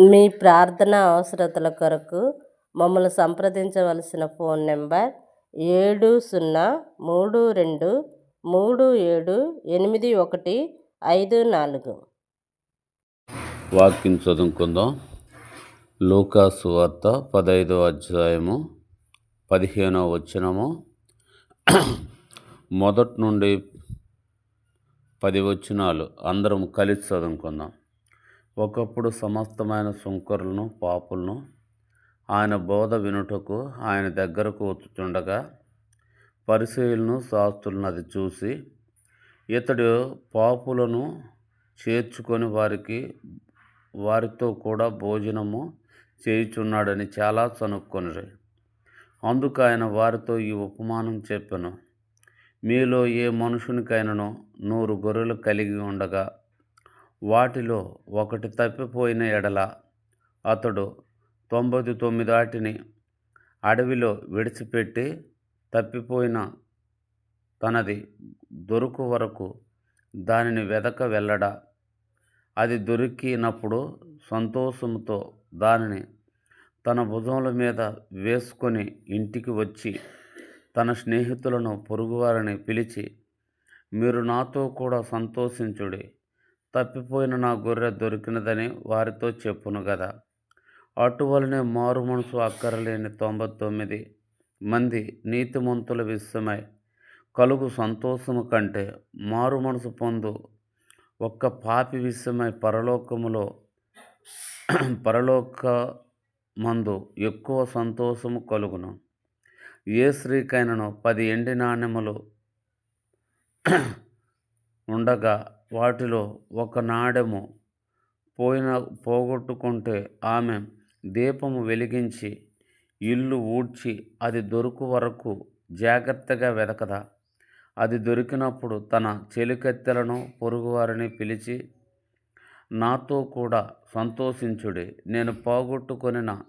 మీ ప్రార్థన అవసరతల కొరకు మమ్మల్ని సంప్రదించవలసిన ఫోన్ నెంబర్ ఏడు సున్నా మూడు రెండు మూడు ఏడు ఎనిమిది ఒకటి ఐదు నాలుగు. వాక్యం చదువుకుందాం. లూకాసు వార్త పదైదో అధ్యాయము పదిహేనో వచనము. మొదటి నుండి పది వచనాలు అందరం కలిసి చదువుకుందాం. ఒకప్పుడు సమస్తమైన సుంకరులను పాపులను ఆయన బోధ వినుటకు ఆయన దగ్గరకు వచ్చుచుండగా పరిశీలను శాస్త్రులను అది చూసి ఇతడు పాపులను చేర్చుకొని వారికి వారితో కూడా భోజనము చేయుచున్నాడని చాలా చనుక్కొని అందుకు ఆయన వారితో ఈ ఉపమానం చెప్పాను. మీలో ఏ మనుషునికైనాను నూరు గొర్రెలు కలిగి ఉండగా వాటిలో ఒకటి తప్పిపోయిన ఎడల అతడు తొంభై తొమ్మిది వాటిని అడవిలో విడిచిపెట్టి తప్పిపోయిన తనది దొరుకు వరకు దానిని వెదక వెళ్ళడా. అది దొరికినప్పుడు సంతోషంతో దానిని తన భుజముల మీద వేసుకొని ఇంటికి వచ్చి తన స్నేహితులను పొరుగువారిని పిలిచి మీరు నాతో కూడా సంతోషించుడి. తప్పిపోయిన నా గొర్రె దొరికినదని వారితో చెప్పును కదా అటువలనే మారు మనసు అక్కరలేని తొంభై తొమ్మిది మంది నీతిమంతుల విషయమై కలుగు సంతోషము కంటే మారు మనసు పొందు ఒక్క పాపి విషయమై పరలోకములో పరలోక మందు ఎక్కువ సంతోషము కలుగును. ఏ స్త్రీకైనను పది ఎండి నాణ్యములు ఉండగా వాటిలో ఒక నాడెము పోయిన పోగొట్టుకుంటే ఆమె దీపము వెలిగించి ఇల్లు ఊడ్చి అది దొరుకు వరకు జాగ్రత్తగా వెదకదా. అది దొరికినప్పుడు తన చెలికత్తెలను పొరుగువారిని పిలిచి నాతో కూడా సంతోషించుడి. నేను పోగొట్టుకొనిన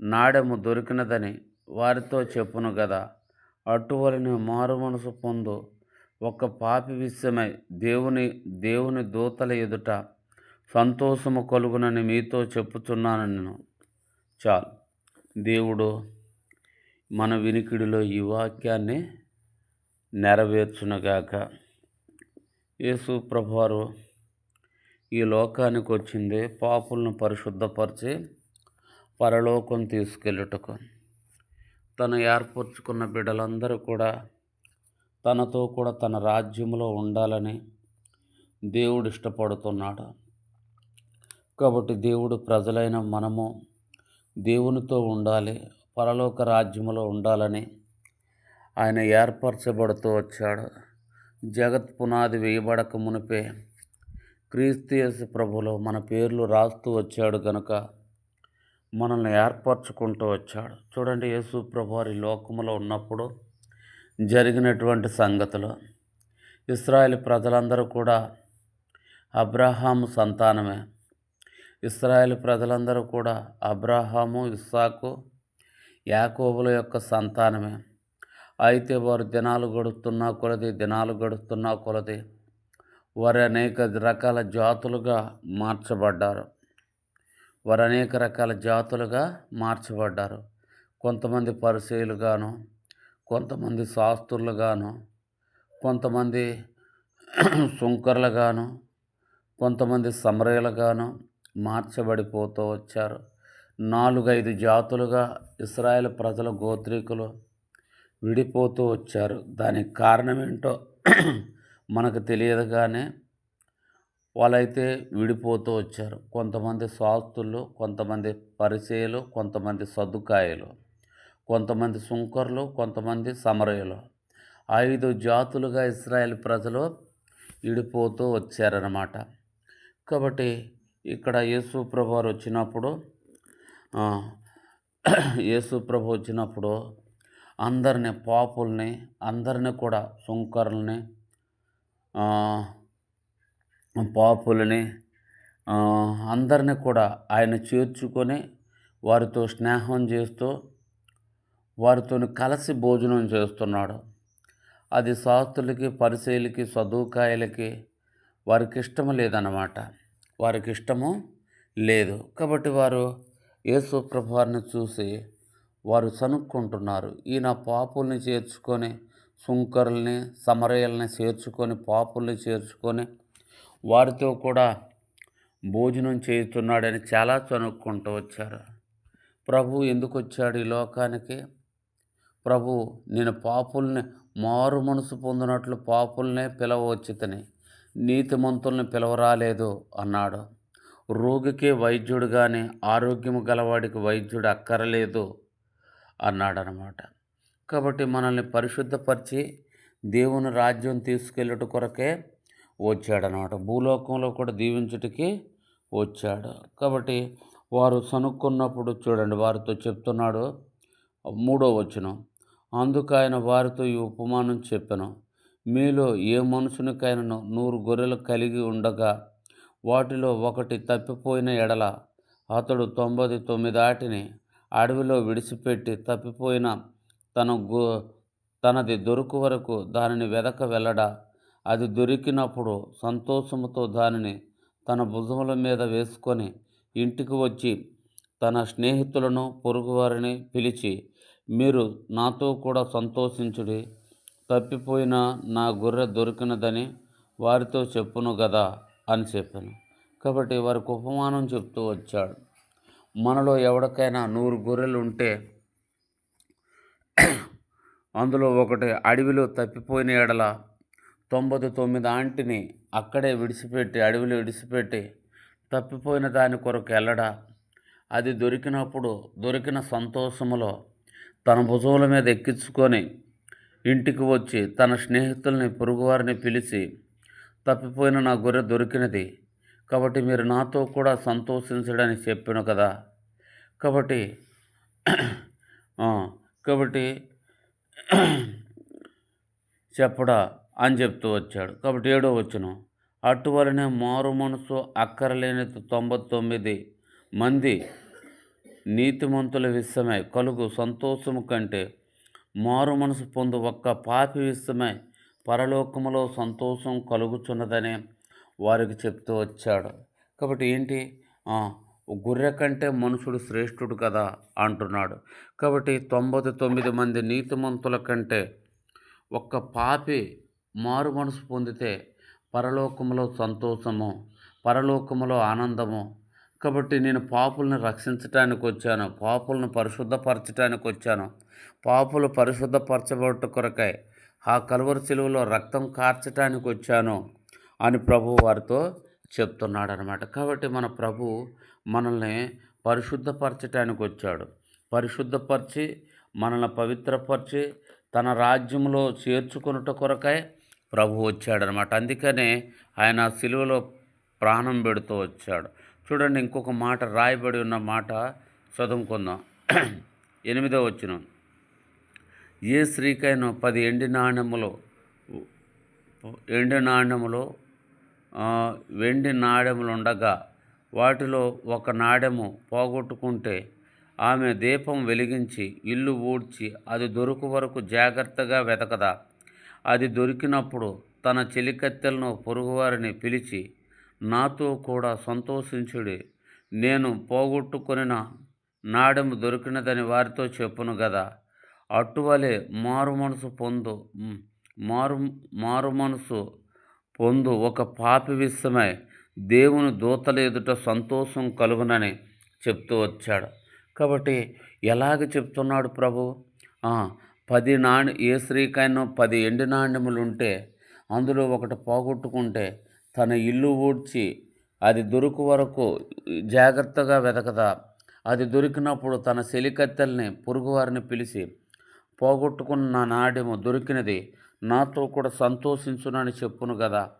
నాడెము దొరికినదని వారితో చెప్పును కదా అటువలనే మారు మనసు పొందు ఒక పాపి విషయమై దేవుని దేవుని దూతల ఎదుట సంతోషము కలుగునని మీతో చెప్పుతున్నాను నేను. చాలు. దేవుడు మన వినికిడిలో ఈ వాక్యాన్ని నెరవేర్చునగాక. యేసు ప్రభువారు ఈ లోకానికి వచ్చింది పాపులను పరిశుద్ధపరిచి పరలోకం తీసుకెళ్ళుటకు. తను ఏర్పరచుకున్న బిడ్డలందరూ కూడా తనతో కూడా తన రాజ్యంలో ఉండాలని దేవుడు ఇష్టపడుతున్నాడు. కాబట్టి దేవుడు ప్రజలైన మనము దేవునితో ఉండాలి పరలోక రాజ్యంలో ఉండాలని ఆయన ఏర్పరచబడుతూ వచ్చాడు. జగత్ పునాది వేయబడక మునిపే క్రీస్తు ప్రభులో మన పేర్లు రాస్తూ వచ్చాడు కనుక మనల్ని ఏర్పరచుకుంటూ వచ్చాడు. చూడండి యేసు ప్రభు వారి లోకములో ఉన్నప్పుడు జరిగినటువంటి సంగతులు. ఇస్రాయేల్ ప్రజలందరూ కూడా అబ్రహాము సంతానమే. ఇస్రాయేల్ ప్రజలందరూ కూడా అబ్రహాము ఇస్సాకు యాకోబుల యొక్క సంతానమే. అయితే వారు దినాలు గడుపుతున్నా కొలది దినాలు గడుపుతున్నా కొలది వారు అనేక రకాల జాతులుగా మార్చబడ్డారు. వారు అనేక రకాల జాతులుగా మార్చబడ్డారు. కొంతమంది పరిశీలుగాను కొంతమంది శాస్త్రులుగాను కొంతమంది సుంకర్లుగాను కొంతమంది సమరయులుగాను మార్చబడిపోతూ వచ్చారు. నాలుగైదు జాతులుగా ఇస్రాయేల్ ప్రజల గోత్రీకులు విడిపోతూ వచ్చారు. దానికి కారణం ఏంటో మనకు తెలియదు కానీ వాళ్ళైతే విడిపోతూ వచ్చారు. కొంతమంది శాస్త్రులు కొంతమంది పరిచయలు కొంతమంది సదుకాయలు. కొంతమంది సుంకర్లు కొంతమంది సమరయులు. ఐదు జాతులుగా ఇస్రాయేల్ ప్రజలు విడిపోతూ వచ్చారన్నమాట. కాబట్టి ఇక్కడ యేసు ప్రభువారు వచ్చినప్పుడు యేసు ప్రభు వచ్చినప్పుడు అందరిని పాపుల్ని అందరిని కూడా సుంకరుల్ని పాపులని అందరిని కూడా ఆయన చేర్చుకొని వారితో స్నేహం చేస్తూ వారితో కలిసి భోజనం చేస్తున్నాడు. అది శాస్త్రులకి పరిశీలికి సదుకాయలకి వారికి ఇష్టము లేదన్నమాట. వారికి ఇష్టము లేదు. కాబట్టి వారు యేసు చూసి వారు సనుక్కుంటున్నారు ఈయన పాపుల్ని చేర్చుకొని సుంకరుల్ని సమరయల్ని చేర్చుకొని పాపుల్ని చేర్చుకొని వారితో కూడా భోజనం చేస్తున్నాడని చాలా చనుక్కుంటూ వచ్చారు. ప్రభు ఎందుకు వచ్చాడు ఈ లోకానికి? ప్రభు నేను పాపుల్ని మారు మనసు పొందినట్లు పాపుల్నే పిలవచ్చితని నీతిమంతుల్ని పిలవరాలేదు అన్నాడు. రోగికి వైద్యుడు కానీ ఆరోగ్యము గలవాడికి వైద్యుడు అక్కరలేదు అన్నాడనమాట. కాబట్టి మనల్ని పరిశుద్ధపరిచి దేవుని రాజ్యం తీసుకెళ్ళుట కొరకే వచ్చాడనమాట. భూలోకంలో కూడా దీవించటికి వచ్చాడు. కాబట్టి వారు సనుక్కున్నప్పుడు చూడండి వారితో చెప్తున్నాడు మూడో వచనం. అందుకు ఆయన వారితో ఈ ఉపమానం చెప్పాను. మీలో ఏ మనుషునికైనా నూరు గొర్రెలు కలిగి ఉండగా వాటిలో ఒకటి తప్పిపోయిన ఎడల అతడు తొంభై తొమ్మిదాటిని అడవిలో విడిచిపెట్టి తప్పిపోయిన తన గో తనది దొరుకు వరకు దానిని వెదక వెళ్ళడా. అది దొరికినప్పుడు సంతోషముతో దానిని తన భుజముల మీద వేసుకొని ఇంటికి వచ్చి తన స్నేహితులను పొరుగువారిని పిలిచి మీరు నాతో కూడా సంతోషించుడి. తప్పిపోయిన నా గొర్రె దొరికినదని వారితో చెప్పును కదా అని చెప్పాను. కాబట్టి వారికి ఉపమానం చెప్తూ వచ్చాడు. మనలో ఎవరికైనా నూరు గొర్రెలు ఉంటే అందులో ఒకటి అడవిలో తప్పిపోయిన ఎడల తొంభై తొమ్మిది ఆంటిని అక్కడే విడిచిపెట్టి అడవిలో విడిచిపెట్టి తప్పిపోయిన దాని కొరకు వెళ్ళడా అది దొరికినప్పుడు దొరికిన సంతోషములో తన భుజముల మీద ఎక్కించుకొని ఇంటికి వచ్చి తన స్నేహితుల్ని పొరుగువారిని పిలిచి తప్పిపోయిన నా గొర్రె దొరికినది. కాబట్టి మీరు నాతో కూడా సంతోషించడని చెప్పాను కదా. కాబట్టి కాబట్టి చెప్పడా అని చెప్తూ వచ్చాడు. కాబట్టి ఏడో వచ్చును అటువలనే మారు మనసు అక్కరలేని తొంభై తొమ్మిది మంది నీతిమంతుల విషయమై కలుగు సంతోషము కంటే మారు మనసు పొందు ఒక్క పాపి విషయమై పరలోకములో సంతోషం కలుగుచున్నదని వారికి చెప్తూ వచ్చాడు. కాబట్టి ఏంటి? ఆ, గొర్రె కంటే మనుషుడు శ్రేష్ఠుడు కదా అంటున్నాడు. కాబట్టి తొంభై తొమ్మిది మంది నీతిమంతుల కంటే ఒక్క పాపి మారు మనసు పొందితే పరలోకములో సంతోషము పరలోకములో ఆనందము కాబట్టి నేను పాపులను రక్షించటానికి వచ్చాను పాపులను పరిశుద్ధపరచటానికి వచ్చాను పాపులు పరిశుద్ధపరచబట్ట కొరకై ఆ కలువరు చెలువలో రక్తం కార్చటానికి వచ్చాను అని ప్రభు వారితో చెప్తున్నాడు అనమాట కాబట్టి మన ప్రభు మనల్ని పరిశుద్ధపరచటానికి వచ్చాడు పరిశుద్ధపరిచి మనల్ని పవిత్రపరిచి తన రాజ్యంలో చేర్చుకున్నట కొరకై ప్రభు వచ్చాడనమాట అందుకనే ఆయన సిలువలో ప్రాణం పెడుతూ వచ్చాడు. చూడండి ఇంకొక మాట రాయబడి ఉన్న మాట చదువుకుందాం. ఎనిమిదో వచ్చిన ఏ స్త్రీకైనా పది ఎండి నాణ్యములు ఎండి నాణ్యములు వెండి నాణ్యములు ఉండగా వాటిలో ఒక నాడెము పోగొట్టుకుంటే ఆమె దీపం వెలిగించి ఇల్లు ఊడ్చి అది దొరుకు వరకు జాగ్రత్తగా వెతకదా. అది దొరికినప్పుడు తన చెలికత్తెలను పొరుగువారిని పిలిచి నాతో కూడా సంతోషించుడి. నేను పోగొట్టుకొనిన నాడెము దొరికినదని వారితో చెప్పును కదా అటువలే మారు మనసు పొందు మారు మారు మనసు పొందు ఒక పాపి విషయమై దేవుని దూతల ఎదుట సంతోషం కలుగునని చెప్తూ వచ్చాడు. కాబట్టి ఎలాగ చెప్తున్నాడు ప్రభు? పది నాణ్య ఏ స్త్రీకైనా పది ఎండి నాణ్యములు ఉంటే అందులో ఒకటి పోగొట్టుకుంటే తన ఇల్లు ఊడ్చి అది దొరుకు వరకు జాగ్రత్తగా వెతకదా. అది దొరికినప్పుడు తన సెలికత్తెల్ని పొరుగువారిని పిలిచి పోగొట్టుకున్న నా నాడెము దొరికినది నాతో కూడా సంతోషించునని చెప్పును కదా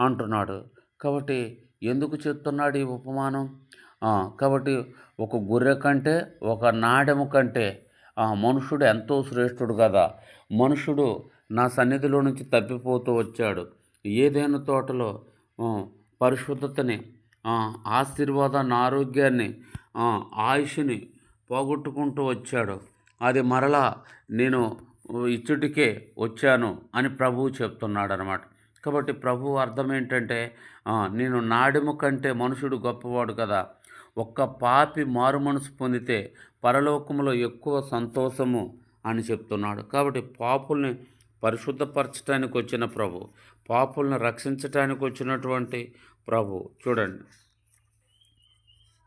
అంటున్నాడు. కాబట్టి ఎందుకు చెప్తున్నాడు ఈ ఉపమానం? కాబట్టి ఒక గొర్రె కంటే ఒక నాడెము కంటే ఆ మనుషుడు ఎంతో శ్రేష్ఠుడు కదా మనుషుడు నా సన్నిధిలో నుంచి తప్పిపోతూ వచ్చాడు. ఏదైనా తోటలో పరిశుద్ధతని ఆశీర్వాదాన్ని ఆరోగ్యాన్ని ఆయుష్ని పోగొట్టుకుంటూ వచ్చాడు. అది మరలా నేను ఇచ్చుటికే వచ్చాను అని ప్రభువు చెప్తున్నాడు అనమాట కాబట్టి ప్రభు అర్థం ఏంటంటే నేను నాడిము కంటే మనుషుడు గొప్పవాడు కదా. ఒక్క పాపి మారు మనసు పొందితే పరలోకములో ఎక్కువ సంతోషము అని చెప్తున్నాడు. కాబట్టి పాపుల్ని పరిశుద్ధపరచడానికి వచ్చిన ప్రభు పాపుల్ని రక్షించటానికి వచ్చినటువంటి ప్రభు. చూడండి.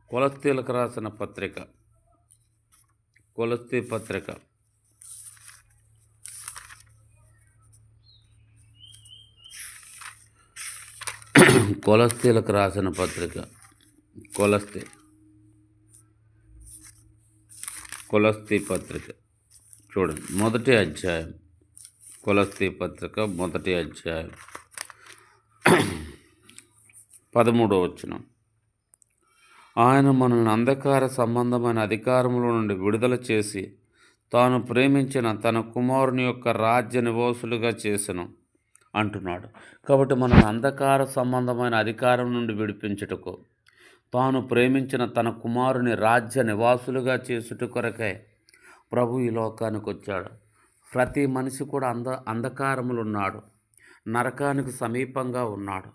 కులస్తీలకు రాసిన పత్రిక. కులస్తీ పత్రిక. కులస్తీలకు రాసిన పత్రిక. కులస్తీ. కులస్తీ పత్రిక. చూడండి. మొదటి అధ్యాయం. కొలస్తీ పత్రిక మొదటి అధ్యాయం. పదమూడవ వచనం. ఆయన మనల్ని అంధకార సంబంధమైన అధికారముల నుండి విడుదల చేసి తాను ప్రేమించిన తన కుమారుని యొక్క రాజ్య నివాసులుగా చేసను అంటున్నాడు. కాబట్టి మనం అంధకార సంబంధమైన అధికారం నుండి విడిపించుటకు తాను ప్రేమించిన తన కుమారుని రాజ్య నివాసులుగా చేసుట కొరకై ప్రభు ఈ లోకానికి వచ్చాడు ప్రతి మనిషి కూడా అంధ అంధకారములు ఉన్నాడు నరకానికి సమీపంగా ఉన్నాడు.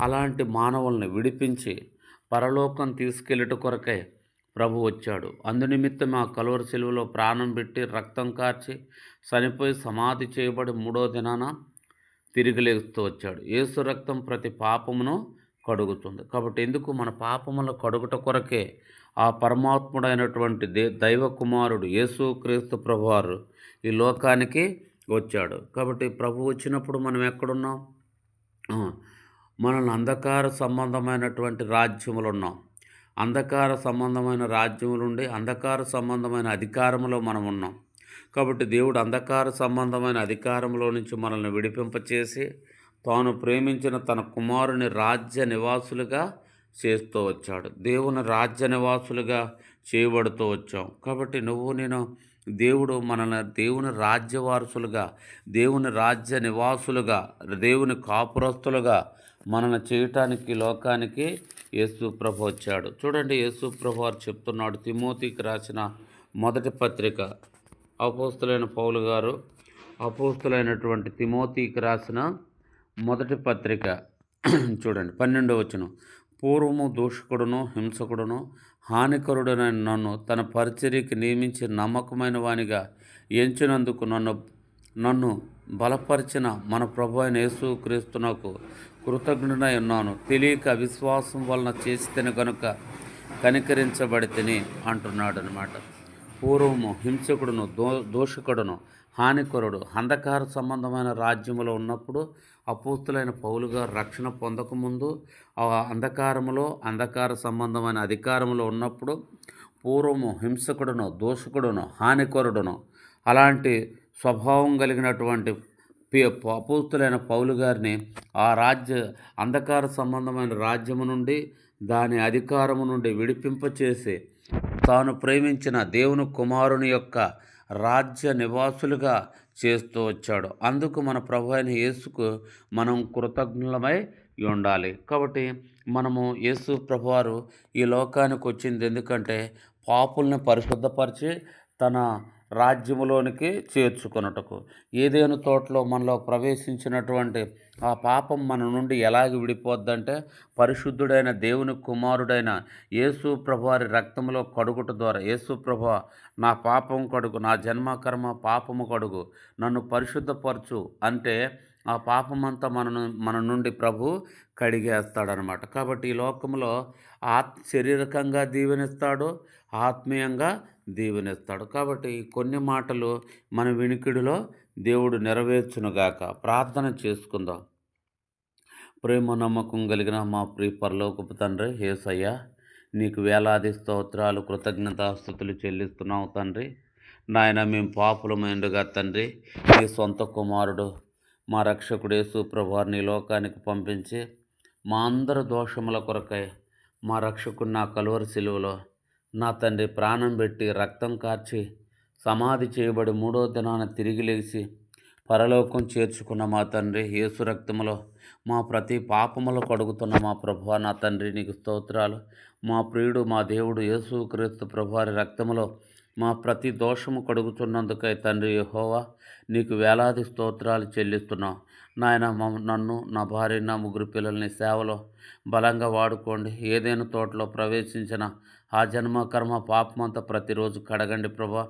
అలాంటి మానవుల్ని విడిపించి పరలోకం తీసుకెళ్ళుట కొరకే ప్రభు వచ్చాడు. అందునిమిత్తం ఆ కలువరి సెలువులో ప్రాణం పెట్టి రక్తం కార్చి చనిపోయి సమాధి చేయబడి మూడో దినాన తిరిగి లేస్తూ వచ్చాడు. యేసు రక్తం ప్రతి పాపమును కడుగుతుంది. కాబట్టి ఎందుకు మన పాపముల కడుగుట కొరకే ఆ పరమాత్ముడైనటువంటి దే దైవ కుమారుడు యేసు క్రీస్తు ప్రభువారు ఈ లోకానికి వచ్చాడు. కాబట్టి ప్రభు వచ్చినప్పుడు మనం ఎక్కడున్నాం? మనల్ని అంధకార సంబంధమైనటువంటి రాజ్యములు ఉన్నాం. అంధకార సంబంధమైన రాజ్యములు ఉండి అంధకార సంబంధమైన అధికారంలో మనం ఉన్నాం. కాబట్టి దేవుడు అంధకార సంబంధమైన అధికారంలో నుంచి మనల్ని విడిపింపచేసి తాను ప్రేమించిన తన కుమారుని రాజ్య నివాసులుగా చేస్తూ వచ్చాడు. దేవుని రాజ్య నివాసులుగా చేయబడుతూ వచ్చాం. కాబట్టి నువ్వు నేను దేవుడు మనల్ని దేవుని రాజ్య వారసులుగా దేవుని రాజ్య నివాసులుగా దేవుని కాపురస్తులుగా మనల్ని చేయటానికి లోకానికి యేసు ప్రభు వచ్చాడు. చూడండి యేసు ప్రభు వారు చెప్తున్నాడు తిమోతికి రాసిన మొదటి పత్రిక. అపోస్తులైన పౌలు గారు అపోస్తులైనటువంటి తిమోతికి రాసిన మొదటి పత్రిక. చూడండి పన్నెండవ వచనం. పూర్వము దూషకుడును హింసకుడును హానికరుడైన నన్ను తన పరిచర్యకి నియమించి నమ్మకమైన వానిగా ఎంచినందుకు నన్ను నన్ను బలపరిచిన మన ప్రభు అయిన యేసు క్రీస్తునకు కృతజ్ఞుడై ఉన్నాను. తెలియక విశ్వాసం వలన చేస్తేనే కనుక కనికరించబడితేనే అంటున్నాడు అనమాట పూర్వము హింసకుడును దో దోషకుడును హానికరుడు. అంధకార సంబంధమైన రాజ్యములో ఉన్నప్పుడు అపూస్తులైన పౌలుగా రక్షణ పొందకముందు ఆ అంధకారములో అంధకార సంబంధమైన అధికారములో ఉన్నప్పుడు పూర్వము హింసకుడును దోషకుడును హానికరుడును అలాంటి స్వభావం కలిగినటువంటి పి- పౌలు గారిని ఆ రాజ్య అంధకార సంబంధమైన రాజ్యము నుండి దాని అధికారము నుండి విడిపింపచేసి తాను ప్రేమించిన దేవుని కుమారుని యొక్క రాజ్య నివాసులుగా చేస్తూ వచ్చాడు. అందుకు మన ప్రభు అయిన యేసుకు మనం కృతజ్ఞులమై ఉండాలి. కాబట్టి మనము యేసు ప్రభువారు ఈ లోకానికి వచ్చింది ఎందుకంటే పాపుల్ని పరిశుద్ధపరిచి తన రాజ్యములోనికి చేర్చుకొనుటకు. ఏదేను తోటలో మనలో ప్రవేశించినటువంటి ఆ పాపం మన నుండి ఎలాగ విడిపోద్దంటే పరిశుద్ధుడైన దేవుని కుమారుడైన యేసు ప్రభువారి రక్తంలో కడుగుట ద్వారా యేసు ప్రభు నా పాపం కడుగు నా జన్మకర్మ పాపము కడుగు నన్ను పరిశుద్ధపరచు అంటే ఆ పాపమంతా మన మన నుండి ప్రభు కడిగేస్తాడనమాట. కాబట్టి ఈ లోకంలో ఆత్ శారీరకంగా దీవెనిస్తాడు ఆత్మీయంగా దీవెనిస్తాడు. కాబట్టి కొన్ని మాటలు మన వినికిడిలో దేవుడు నెరవేర్చునుగాక. ప్రార్థన చేసుకుందాం. ప్రేమ నమ్మకం కలిగిన మా ప్రియ పరలోకపు తండ్రి యేసయ్య నీకు వేలాది స్తోత్రాలు కృతజ్ఞతాస్థుతులు చెల్లిస్తున్నావు తండ్రి. నాయన మేము పాపులమైండుగా తండ్రి. నీ సొంత కుమారుడు మా రక్షకుడేసు యేసు ప్రభువారిని లోకానికి పంపించి మా అందరి దోషముల కొరకై మా రక్షకుడు నా కలువరి సిలువలో నా తండ్రి ప్రాణం పెట్టి రక్తం కార్చి సమాధి చేయబడి మూడో దినాన తిరిగి లేచి పరలోకం చేర్చుకున్న మా తండ్రి యేసు రక్తములో మా ప్రతి పాపములు కడుగుతున్న మా ప్రభు నా తండ్రి నీకు స్తోత్రాలు. మా ప్రియుడు మా దేవుడు యేసు క్రీస్తు ప్రభువారి రక్తములో మా ప్రతి దోషము కడుగుతున్నందుకై తండ్రి యహోవా నీకు వేలాది స్తోత్రాలు చెల్లిస్తున్నాం. నాయన నన్ను నా భార్య నా ముగ్గురు పిల్లల్ని సేవలో బలంగా వాడుకోండి. ఏదైనా తోటలో ప్రవేశించిన ఆ జన్మ కర్మ పాపమంతా ప్రతిరోజు కడగండి ప్రభా.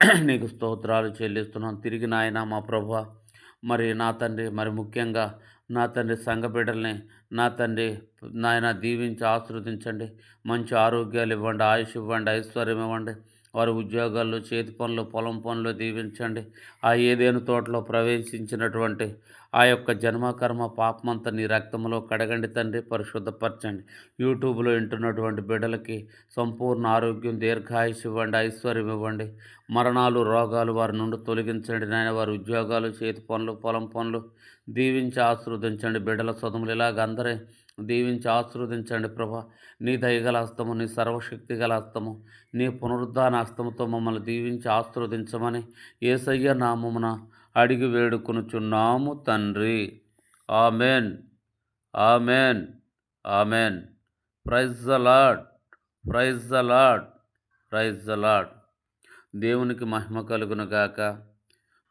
నీకు స్తోత్రాలు చెల్లిస్తున్నాం. తిరిగి నాయన మా ప్రభా మరి నా తండ్రి మరి ముఖ్యంగా నా తండ్రి సంఘబిడ్డల్ని నా తండ్రి నాయన దీవించి ఆశీర్వదించండి. మంచి ఆరోగ్యాలు ఇవ్వండి ఆయుష్ ఇవ్వండి ఐశ్వర్యం ఇవ్వండి. వారి ఉద్యోగాల్లో చేతి పనులు పొలం పనులు దీవించండి. ఆ ఏదేను తోటలో ప్రవేశించినటువంటి ఆ యొక్క జన్మకర్మ పాపమంతా నీ రక్తంలో కడగండి తండ్రి పరిశుద్ధపరచండి. యూట్యూబ్లో వింటున్నటువంటి బిడ్డలకి సంపూర్ణ ఆరోగ్యం దీర్ఘాయుష్ ఇవ్వండి ఐశ్వర్యం ఇవ్వండి. మరణాలు రోగాలు వారి నుండి తొలగించండి నాయన. వారి ఉద్యోగాలు చేతి పనులు పొలం పనులు దీవించి ఆశీర్వదించండి. బిడ్డల సొదములు ఇలాగ అందరే దీవించి ఆశీర్వదించండి ప్రభా. నీ దయగల హస్తము నీ సర్వశక్తి గల హస్తము నీ పునరుద్ధాన హస్తముతో మమ్మల్ని దీవించి ఆశీర్వదించమని ఏసయ్య నామమున అడిగి వేడుకొనుచున్నాము తండ్రి. Amen. Amen. Amen. Praise the Lord praise the Lord praise the Lord దేవునికి మహిమ కలుగునుగాక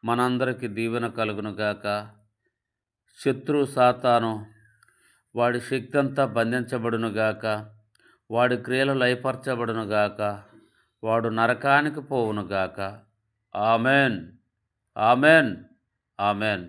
మనందరికీ దీవెన కలుగునుగాక శత్రు సాతాను వాడి శక్తి అంతా బంధించబడును గాక వాడి క్రియలు లయపరచబడును గాక వాడు నరకానికి పోవును గాక ఆమెన్. ఆమెన్. ఆమెన్.